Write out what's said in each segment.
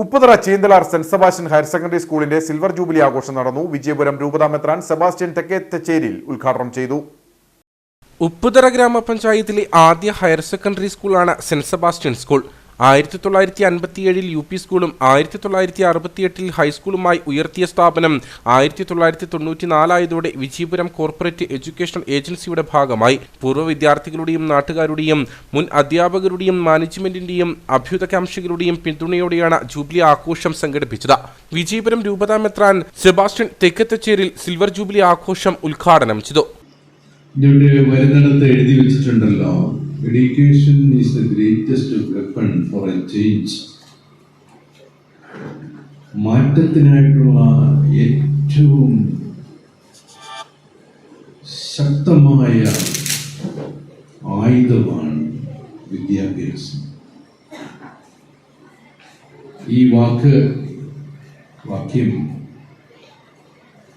Upputhara Cheenthalar saint Sebastian higher secondary സ്കൂളിന്റെ silver jubilee ആഘോഷം നടന്നു. വിജയപുരം രൂപതാമെത്രാൻ സെബാസ്റ്റ്യൻ തെക്കേത്തച്ചേരിയിൽ ഉദ്ഘാടനം ചെയ്തു. ഉപ്പുതറ ഗ്രാമപഞ്ചായത്തിലെ ആദ്യ ഹയർ സെക്കൻഡറി സ്കൂളാണ് സെന്റ് സെബാസ്റ്റ്യൻ സ്കൂൾ. ആയിരത്തി തൊള്ളായിരത്തി അൻപത്തിയേഴിൽ യു പി സ്കൂളും ആയിരത്തി തൊള്ളായിരത്തി അറുപത്തിയെട്ടിൽ ഹൈസ്കൂളുമായി ഉയർത്തിയ സ്ഥാപനം ആയിരത്തി തൊള്ളായിരത്തി തൊണ്ണൂറ്റി നാലായതോടെ വിജയപുരം കോർപ്പറേറ്റ് എഡ്യൂക്കേഷൻ ഏജൻസിയുടെ ഭാഗമായി പൂർവ വിദ്യാർത്ഥികളുടെയും നാട്ടുകാരുടെയും മുൻ അധ്യാപകരുടെയും മാനേജ്മെന്റിന്റെയും അഭ്യുതകാംക്ഷികളുടെയും പിന്തുണയോടെയാണ് ജൂബിലി ആഘോഷം സംഘടിപ്പിച്ചത്. വിജയപുരം രൂപതാ മെത്രാൻ സെബാസ്റ്റ്യൻ തെക്കത്തച്ചേരിൽ സിൽവർ ജൂബിലി ആഘോഷം ഉദ്ഘാടനം ചെയ്തു. എഴുതി വെച്ചിട്ടുണ്ടല്ലോ. Education is the greatest weapon for a change. മാറ്റത്തിനായിട്ടുള്ള ഏറ്റവും ശക്തമായ ആയുധമാണ് വിദ്യാഭ്യാസം ഈ വാക്ക് വാക്യം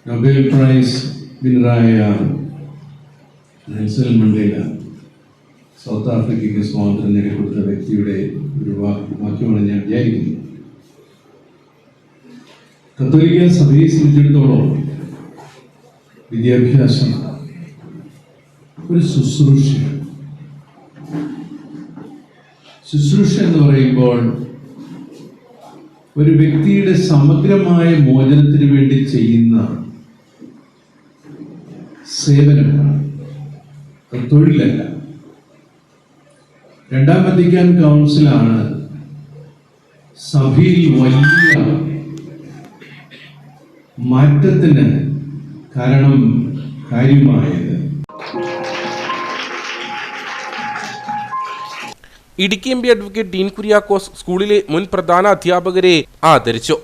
നൊബേൽ പ്രൈസ് വിന്നറായ നെൽസൽ മണ്ടേല സൗത്ത് ആഫ്രിക്കയ്ക്ക് സ്വാതന്ത്ര്യം നേടിക്കൊടുത്ത വ്യക്തിയുടെ ഒരു വാക്യമാണ് ഞാൻ വിചാരിക്കുന്നത് കത്തോലിക്ക സഭയെ സംബന്ധിച്ചിടത്തോളം വിദ്യാഭ്യാസം ഒരു ശുശ്രൂഷ ശുശ്രൂഷ എന്ന് പറയുമ്പോൾ ഒരു വ്യക്തിയുടെ സമഗ്രമായ മോചനത്തിന് വേണ്ടി ചെയ്യുന്ന സേവനമാണ്. തൊഴിലല്ല. രണ്ടാം വത്തിക്കാൻ കൗൺസിലാണ് സഭയിൽ വലിയ മാറ്റത്തിന് കാരണം കാര്യമായത് Idukki M P advocate Dean Kuriakose സ്കൂളിലെ മുൻ പ്രധാന അധ്യാപകരെ ആദരിച്ചു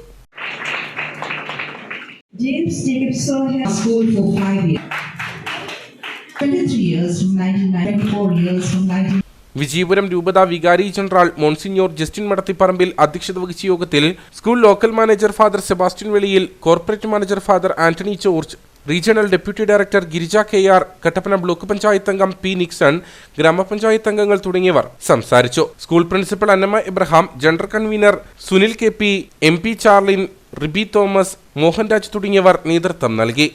James Jacobson has school for five years. 23 years from 1994 years from 19 Vijayapuram രൂപത വികാരി ജനറൽ മോൺസിഞ്ഞോർ ജസ്റ്റിൻ മടത്തിപ്പറമ്പിൽ അധ്യക്ഷത വഹിച്ച യോഗത്തിൽ school local manager father Sebastian Veliyil corporate manager father Antony George regional deputy director Girija K R Kattappana block panchayat അംഗം P Nixon ഗ്രാമപഞ്ചായത്ത് അംഗങ്ങൾ തുടങ്ങിയവർ സംസാരിച്ചു. School principal Annamma Ibrahim general convener Sunil K P M P Charlin Ribi Thomas Mohanraj തുടങ്ങിയവർ നേതൃത്വം നൽകി.